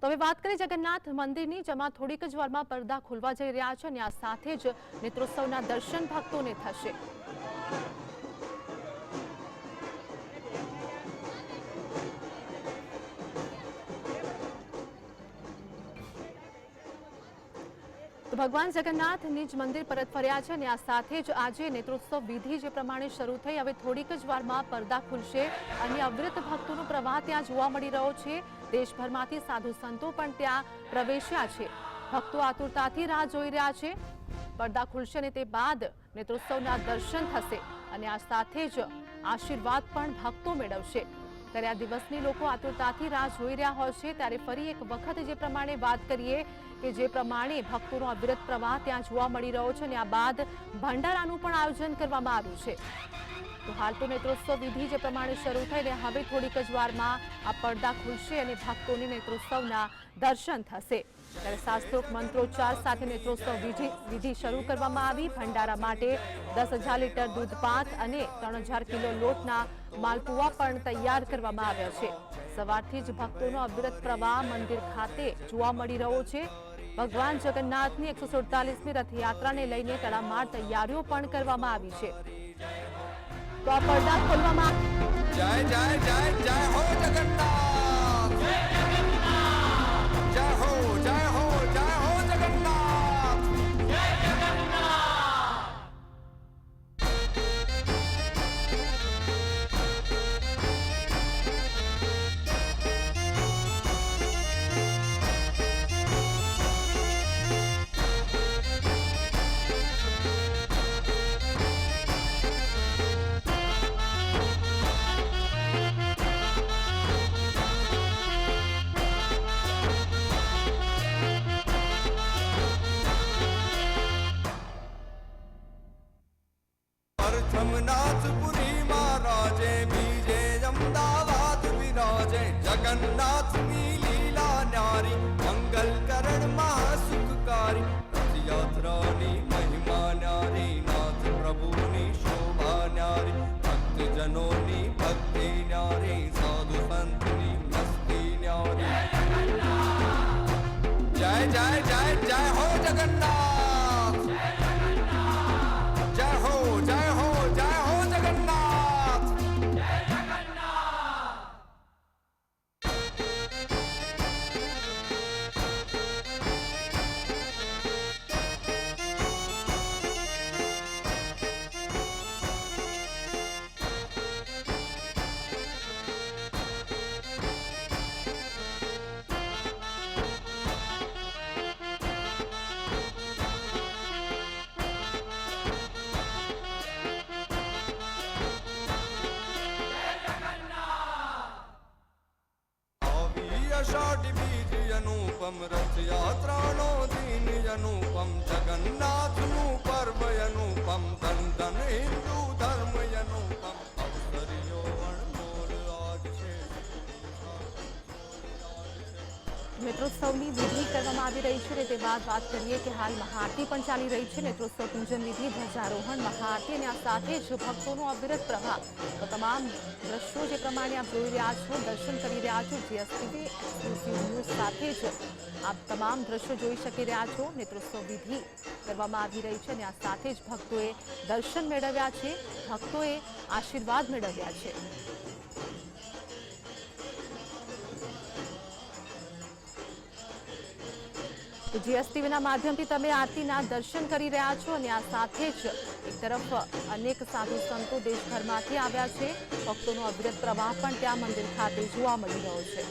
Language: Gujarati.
તો હવે વાત કરીએ જગન્નાથ મંદિરની, જેમાં થોડીક જ વારમાં પડદા ખુલવા જઈ રહ્યા છે અને આ સાથે જ નેત્રોત્સવના દર્શન ભક્તોને થશે. ભગવાન જગન્નાથ નિજ મંદિર પરત ફર્યા છે અને આ સાથે જ આજે નેત્રોત્સવ વિધિ જે પ્રમાણે શરૂ થઈ, હવે થોડીક જ વારમાં પડદા ખુલશે. અને અવૃત ભક્તોનો પ્રવાહ ત્યાં જોવા મળી રહ્યો છે. દેશભરમાંથી સાધુ સંતો પણ ત્યાં પ્રવેશ્યા છે. ભક્તો આતુરતાથી રાહ જોઈ રહ્યા છે. પડદા ખુલશે અને તે બાદ નેત્રોત્સવના દર્શન થશે અને આ સાથે જ આશીર્વાદ પણ ભક્તો મેળવશે. ત્યારે આ દિવસની લોકો આતુરતાથી રાહ જોઈ રહ્યા હોય છે. ત્યારે ફરી એક વખત જે પ્રમાણે વાત કરીએ કે જે પ્રમાણે ભક્તોનો અવિરત પ્રવાહ ત્યાં જોવા મળી રહ્યો છે અને આ બાદ ભંડારાનું પણ આયોજન કરવામાં આવ્યું છે. તો હાલ તો નેત્રોત્સવ વિધિ જે પ્રમાણે શરૂ થઈને હવે થોડીક જ વારમાં આ પડદા ખુલશે અને ભક્તોને નેત્રોત્સવના દર્શન થશે. ત્યારે શાસ્ત્રોક મંત્રોચ્ચાર સાથે નેત્રોત્સવ વિધિ શરૂ કરવામાં આવી. ભંડારા માટે દસ હજાર લીટર દૂધ પાક અને ત્રણ હજાર કિલો લોટના માલપુઆ પણ તૈયાર કરવામાં આવ્યા છે. સવારથી જ ભક્તોનો અવિરત પ્રવાહ મંદિર ખાતે જોવા મળી રહ્યો છે. ભગવાન જગન્નાથની એકસો સુડતાલીસમી રથયાત્રાને લઈને તડામાર તૈયારીઓ પણ કરવામાં આવી છે. તો આ પડદા ખોલવામાં જય જય જય જય પ્રથમનાથપુરી મહારાજે, બીજે અમદાવાદ વિરાજે, જગન્નાથની લીલા ન્યારી મંગલ કરણ મહાસુખકારી રથયાત્રાની મહિમા ન્યારી, નાથ પ્રભુની શોભા ન્યારી, ભક્તજનોની ભક્તિ ન્યારી, સાધુ સંતની મસ્તી ન્યારી. જય જય જય જય હો જગન્નાથ! રથયાત્રાનો દિન અનુપમ જગન્નાથનું પર્વ અનુપમ ધન ધન હિન્દુ ધર્મ અનુપમ નેત્રોત્સવની વિધિ કરવામાં આવી રહી છે ને તે બાદ વાત કરીએ કે હાલ મહાઆરતી પણ ચાલી રહી છે. નેત્રોત્સવ પૂજન વિધિ, ધ્વજારોહણ, મહાઆરતી અને આ સાથે જ ભક્તોનો અવિરત પ્રવાહ. તો તમામ દ્રશ્યો જે પ્રમાણે આપ જોઈ રહ્યા છો, દર્શન કરી રહ્યા છો જીએસટીવી એક્સક્લુઝિવ સાથે જ આપ તમામ દ્રશ્યો જોઈ શકી રહ્યા છો. નેત્રોત્સવ વિધિ કરવામાં આવી રહી છે અને આ સાથે જ ભક્તોએ દર્શન મેળવ્યા છે. ભક્તોએ આશીર્વાદ મેળવ્યા છે. તો જીએસટીવીના માધ્યમથી તમે આરતીના દર્શન કરી રહ્યા છો અને આ સાથે જ એક તરફ અનેક સાધુ સંતો દેશભરમાંથી આવ્યા છે. ભક્તોનો અવિરત પ્રવાહ પણ ત્યાં મંદિર ખાતે જોવા મળી રહ્યો છે.